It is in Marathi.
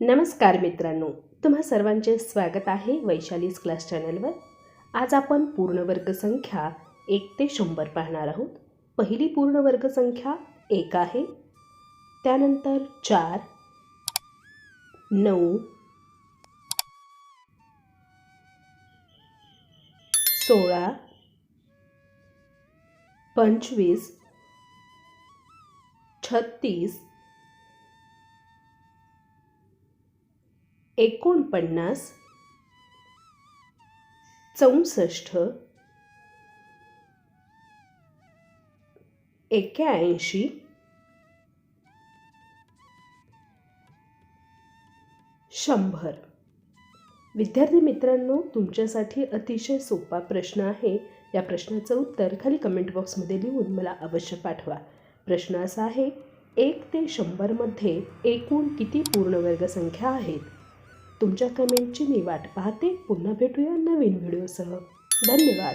नमस्कार मित्रांनो तुम्हा सर्वांचे स्वागत आहे वैशालीज क्लास चॅनलवर. आज आपण पूर्णवर्ग संख्या एक ते शंभर पाहणार आहोत. पहिली पूर्णवर्ग संख्या एक आहे. त्यानंतर चार नऊ सोळा पंचवीस छत्तीस एकोणपन्नास चौसष्ट एक्याऐंशी शंभर. विद्यार्थी मित्रांनो तुमच्यासाठी अतिशय सोपा प्रश्न आहे. या प्रश्नाचं उत्तर खाली कमेंट बॉक्समध्ये लिहून मला अवश्य पाठवा. प्रश्न असा आहे एक ते शंभरमध्ये एकूण किती पूर्णवर्ग संख्या आहेत? तुमच्या कमेंटची मी वाट पाहते. पुन्हा भेटूया नवीन व्हिडिओसह. धन्यवाद.